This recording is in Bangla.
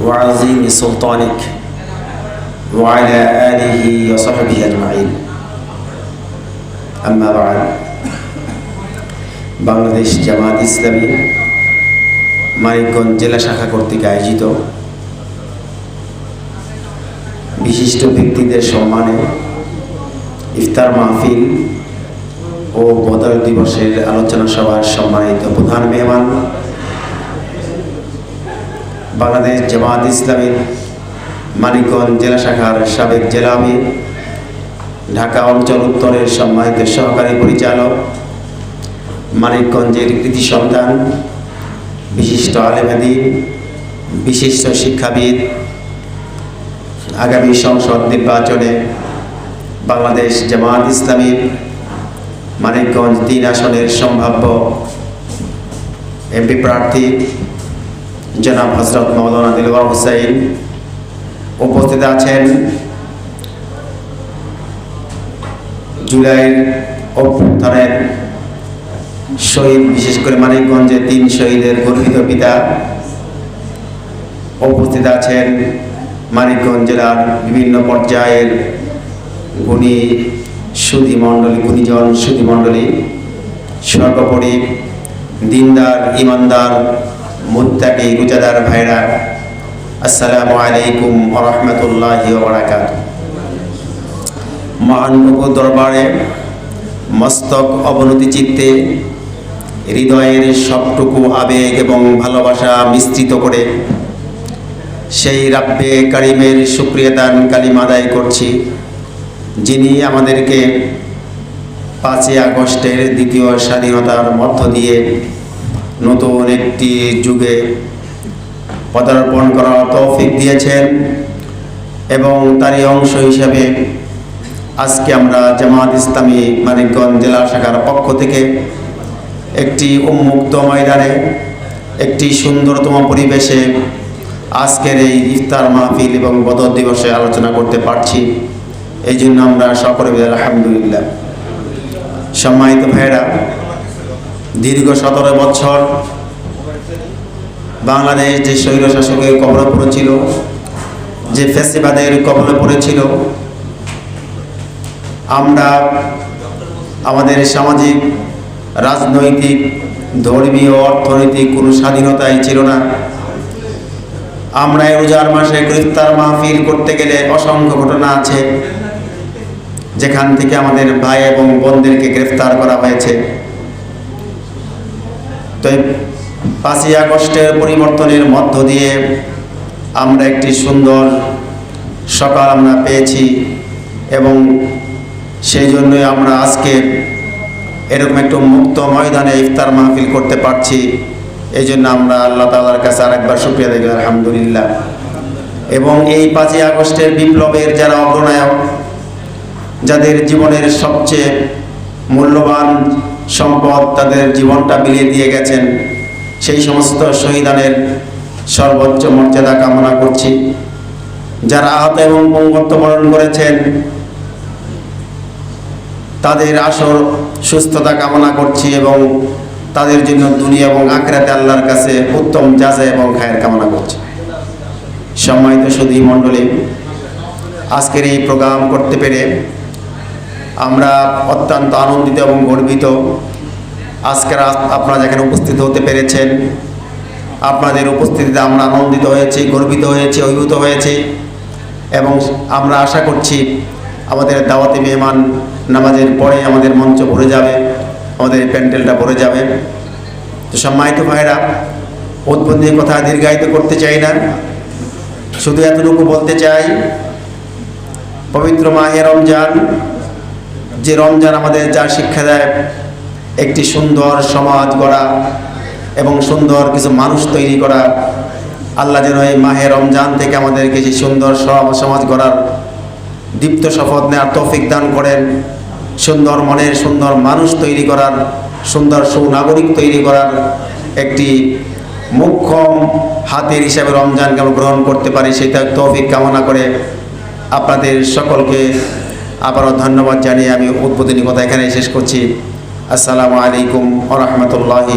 وعظيم سلطانك وعلى آله وصحبه أجمعين أما بعد বাংলাদেশ জামাত ইসলামী মানিকগঞ্জ জেলা শাখা কর্তৃক আয়োজিত বিশিষ্ট ব্যক্তিদের সম্মানে ইফতার মাহফিল ও বদল দিবসের আলোচনা সভার সম্মানিত প্রধান মেহমান বাংলাদেশ জামাত ইসলামী, মানিকগঞ্জ জেলা শাখার সাবেক জেলা আমির, ঢাকা অঞ্চল উত্তরের সম্মানিত সহকারী পরিচালক, মানিকগঞ্জের কৃতি সন্তান, বিশিষ্ট আলেমাদিন বিশিষ্ট শিক্ষাবিদ, আগামী সংসদ নির্বাচনে বাংলাদেশ জামাত ইসলামীর মানিকগঞ্জ তিন আসনের সম্ভাব্য এমপি প্রার্থী জনাব হজরত মৌলানা দিলওয়ার হুসাইন উপস্থিত আছেন। জুলাইয়ের অভ্যুত্থানের শহীদ, বিশেষ করে মানিকগঞ্জে তিন শহীদের গর্বিত পিতা উপস্থিত আছেন। মানিকগঞ্জ জেলার বিভিন্ন পর্যায়ের গুণী সুধী মণ্ডলী, গুণীজন সুধী মণ্ডলী, সর্বোপরি দিনদার, ইমানদার মুত্তাকি রুজাদার ভাইরা, আসসালামু আলাইকুম রহমতুল্লাহ বারাকাত মহানবু দরবারে মস্তক অবনতি চিত্তে হৃদয়ের সবটুকু আবেগ এবং ভালোবাসা মিশ্রিত করে সেই রাব্বে কারিমের সুক্রিয়তান কালিম আদায় করছি, যিনি আমাদেরকে পাঁচই আগস্টের দ্বিতীয় স্বাধীনতার মধ্য দিয়ে নতুন একটি যুগে পদার্পণ করার তৌফিক দিয়েছেন এবং তারই অংশ হিসাবে আজকে আমরা জামাত ইসলামী মানিকগঞ্জ জেলা শাখার পক্ষ থেকে একটি উন্মুক্ত ময়দানে, একটি সুন্দরতম পরিবেশে আজকের এই ইফতার মাহফিল এবং বদর দিবসে আলোচনা করতে পারছি। এই জন্য আমরা সকলে আলহামদুলিল্লাহ। সম্মানিত ভাইয়েরা দীর্ঘ সতেরো বছর বাংলাদেশ যে স্বৈর শাসকের কবলে পড়েছিল যে ফেসিবাদের কবলে পড়েছিল আমরা আমাদের সামাজিক, রাজনৈতিক, ধর্মীয়, অর্থনৈতিক কোনো স্বাধীনতাই ছিল না। আমরা রোজার মাসে গ্রেফতার মাহফিল করতে গেলে অসংখ্য ঘটনা আছে, যেখান থেকে আমাদের ভাই এবং বোনদেরকে গ্রেফতার করা হয়েছে। তো পাঁচই আগস্টের পরিবর্তনের মধ্য দিয়ে আমরা একটি সুন্দর সকাল আমরা পেয়েছি এবং সেই জন্যই আমরা আজকে এরকম একটু মুক্ত ময়দানে ইফতার মাহফিল করতে পারছি। এই জন্য আমরা আল্লাহ তালার কাছে আরেকবার শুক্রিয়া দেখি আলহামদুলিল্লাহ। এবং এই পাঁচই আগস্টের বিপ্লবের যারা অগ্রনায়ক, যাদের জীবনের সবচেয়ে মূল্যবান সম্পদ তাদের জীবনটা বিলিয়ে দিয়ে গেছেন। সেই সমস্ত শহীদানের সর্বোচ্চ মর্যাদা কামনা করছি। যারা আহত এবং পঙ্গত্ব বরণ করেছেন, তাদের আসর সুস্থতা কামনা করছি এবং তাদের জন্য দুনিয়া এবং আখরাতে আল্লাহর কাছে উত্তম যাজা এবং খায়ের কামনা করছি। সম্মানিত সুধী মণ্ডলী, আজকের এই প্রোগ্রাম করতে পেরে আমরা অত্যন্ত আনন্দিত এবং গর্বিত। আজকের আপনারা যেখানে উপস্থিত হতে পেরেছেন, আপনাদের উপস্থিতিতে আমরা আনন্দিত হয়েছি, গর্বিত হয়েছি, অভিভূত হয়েছি এবং আমরা আশা করছি আমাদের দাওয়াতি মেহমান নামাজের পরে আমাদের মঞ্চ ভরে যাবে, আমাদের প্যান্ডেলটা ভরে যাবে। তো সম্মানিত ভাইরা উদ্বোধনী কথা দীর্ঘায়িত করতে চাই না। শুধু এতটুকু বলতে চাই, পবিত্র মাহে রমজান যে রমজান আমাদের যা শিক্ষা দেয়, একটি সুন্দর সমাজ গড়া এবং সুন্দর কিছু মানুষ তৈরি করা, আল্লাহ যেন এই মাহে রমজান থেকে আমাদেরকে সেই সুন্দর সমাজ গড়ার দীপ্ত শপথ নেওয়ার তৌফিক দান করেন, সুন্দর মনের সুন্দর মানুষ তৈরি করার, সুন্দর সুনাগরিক তৈরি করার একটি মুখ্যম হাতের হিসাবে রমজানকে আমরা গ্রহণ করতে পারি সেটা তৌফিক কামনা করে আপনাদের সকলকে আবারও ধন্যবাদ জানিয়ে আমি উদ্বোধনী কথা এখানে শেষ করছি। আসসালামু আলাইকুম আ রহমতুল্লাহি